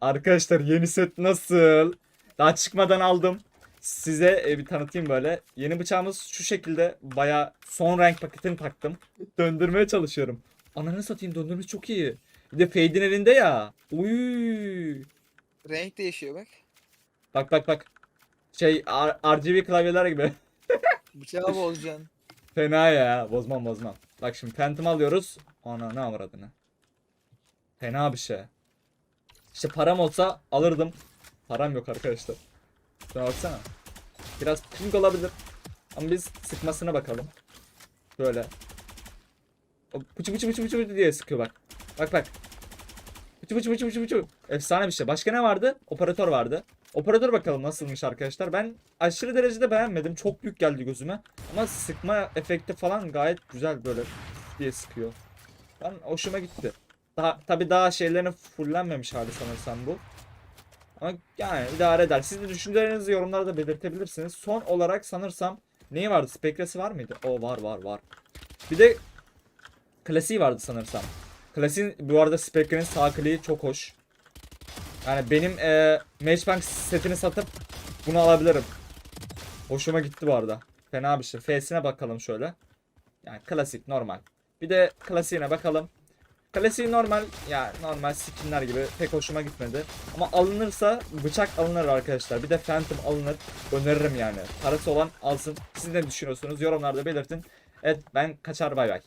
Arkadaşlar yeni set nasıl? Daha çıkmadan aldım. Size e, bir tanıtayım böyle. Yeni bıçağımız şu şekilde baya son renk paketini taktım. Döndürmeye çalışıyorum. Ananı satayım döndürmesi çok iyi. Bir de fade'in elinde ya. Uy. Renk değişiyor bak. Bak bak bak. Şey R- RGB klavyeler gibi. Bıçağı bozacaksın. Fena ya. Bozmam bozmam. Bak şimdi Phantom alıyoruz. Ana ne avradını. Fena bir şey. İşte param olsa alırdım. Param yok arkadaşlar. Şuna baksana. Biraz pink olabilir. Ama biz sıkmasına bakalım. Böyle. O pıçı pıçı pıçı pıçı diye sıkıyor bak. Bak bak. Pıçı pıçı pıçı pıçı pıçı. Efsane bir şey. Başka ne vardı? Operatör vardı. Operatör bakalım nasılmış arkadaşlar. Ben aşırı derecede beğenmedim. Çok büyük geldi gözüme. Ama sıkma efekti falan gayet güzel böyle diye sıkıyor. Ben hoşuma gitti. Daha tabi daha şeylerin fullenmemiş hali sanırsam bu. Ama yani idare eder. Siz de düşüncelerinizi yorumlarda belirtebilirsiniz. Son olarak sanırsam neyi vardı? Spektresi var mıydı? O var var var. Bir de klasiği vardı sanırsam. Klasiğin bu arada Spectre'nin sağ kliği çok hoş. Yani benim e, Matchbank setini satıp bunu alabilirim. Hoşuma gitti bu arada. Fena bir şey. F'sine bakalım şöyle. Yani klasik normal. Bir de klasiğine bakalım. Klasiği normal ya normal skinler gibi pek hoşuma gitmedi. Ama alınırsa bıçak alınır arkadaşlar. Bir de Phantom alınır. Öneririm yani. Parası olan alsın. Siz ne düşünüyorsunuz? Yorumlarda belirtin. Evet ben kaçar bay bay.